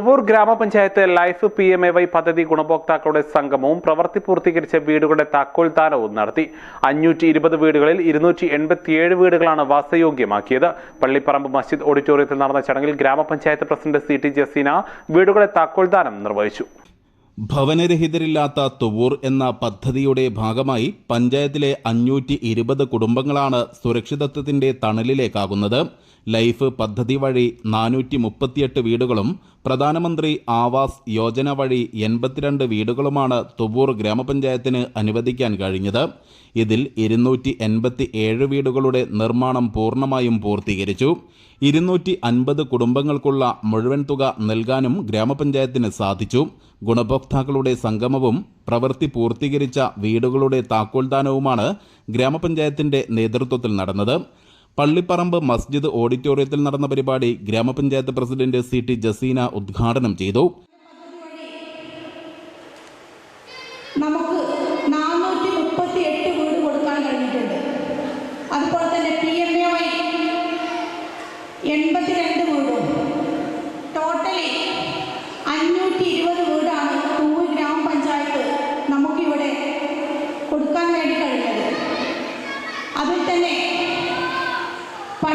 തുവൂർ ഗ്രാമപഞ്ചായത്ത് life P M A Y പദ്ധതി ഗുണഭോക്താക്കളുടെ സംഗമവും പ്രവൃത്തി പൂർത്തീകരിച്ച വീടുകളുടെ താക്കോൽദാനവും നടത്തി. അഞ്ഞൂറ്റി ഇരുപത് വീടുകളിൽ ഇരുന്നൂറ്റി എൺപത്തിയേഴ് വീടുകളാണ് വാസയോഗ്യമാക്കിയത്. പള്ളിപ്പറമ്പ് മസ്ജിദ് ഓഡിറ്റോറിയത്തിൽ നടന്ന ചടങ്ങിൽ ഗ്രാമപഞ്ചായത്ത് പ്രസിഡന്റ് സി ടി ജസീന വീടുകളെ താക്കോൽദാനം നിർവഹിച്ചു. ഭവനരഹിതരില്ലാത്ത തുവൂർ എന്ന പദ്ധതിയുടെ ഭാഗമായി പഞ്ചായത്തിലെ അഞ്ഞൂറ്റി ഇരുപത് കുടുംബങ്ങളാണ് സുരക്ഷിതത്വത്തിന്റെ തണലിലേക്കാകുന്നത്. ലൈഫ് പദ്ധതി വഴി നാനൂറ്റി മുപ്പത്തിയെട്ട് വീടുകളും പ്രധാനമന്ത്രി ആവാസ് യോജന വഴി എൺപത്തിരണ്ട് വീടുകളുമാണ് തുബൂർ ഗ്രാമപഞ്ചായത്തിന് അനുവദിക്കാൻ കഴിഞ്ഞത്. ഇതിൽ ഇരുന്നൂറ്റി എൺപത്തി ഏഴ് വീടുകളുടെ നിർമ്മാണം പൂർണമായും പൂർത്തീകരിച്ചു. ഇരുന്നൂറ്റി അൻപത് കുടുംബങ്ങൾക്കുള്ള മുഴുവൻ തുക നൽകാനും ഗ്രാമപഞ്ചായത്തിന് സാധിച്ചു. ഗുണഭോക്താക്കളുടെ സംഗമവും പ്രവൃത്തി പൂർത്തീകരിച്ച വീടുകളുടെ താക്കോൽദാനവുമാണ് ഗ്രാമപഞ്ചായത്തിന്റെ നേതൃത്വത്തിൽ നടന്നത്. പള്ളിപ്പറമ്പ് മസ്ജിദ് ഓഡിറ്റോറിയത്തിൽ നടന്ന പരിപാടി ഗ്രാമപഞ്ചായത്ത് പ്രസിഡന്റ് സി ടി ജസീന ഉദ്ഘാടനം ചെയ്തു. നമുക്ക് നാനൂറ്റി മുപ്പത്തി എട്ട് വീട് കൊടുക്കാൻ കഴിഞ്ഞിട്ടുണ്ട്. അതുപോലെ തന്നെ പി എം എ വൈ എൺപത്തിരണ്ട് വീടും ടോട്ടലി അഞ്ഞൂറ്റി ഇരുപത് വീടാണ് തൂർ ഗ്രാമപഞ്ചായത്ത് നമുക്കിവിടെ കൊടുക്കാൻ വേണ്ടി കഴിഞ്ഞത് അതിൽ തന്നെ പണികളെല്ലാം പൂർത്തീകരിച്ചത് ലൈഫ് ഭവന പദ്ധതി പണികളെല്ലാം പൂർത്തീകരിച്ചത് ഇരുന്നൂറ്റി എൺപത്തി ഏഴ് പേര് നിർമ്മാണം പുരോഗമിക്കുന്നത് നൂറ്റി അൻപത്തി ഒന്ന് പേര് P M A Y complete ആയത് പത്തൊൻപത് പേര്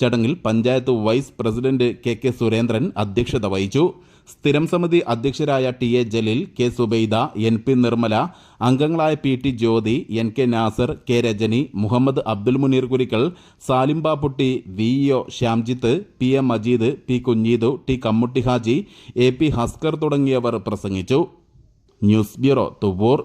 ചടങ്ങിൽ panchayat vice president K K Surendran അധ്യക്ഷത വഹിച്ചു. സ്ഥിരം സമിതി അധ്യക്ഷരായ T A Jaleel K Subaida N P Nirmala അംഗങ്ങളായ P T Jyothi N K Nasar K Rajani Muhammad Abdul Muneer Kurikkal Salim Bapputty V O Shyamjith P M Majeed P Kunheethu T Kammutty Haji A P Haskar തുടങ്ങിയവർ പ്രസംഗിച്ചു. News bureau Thuvvur.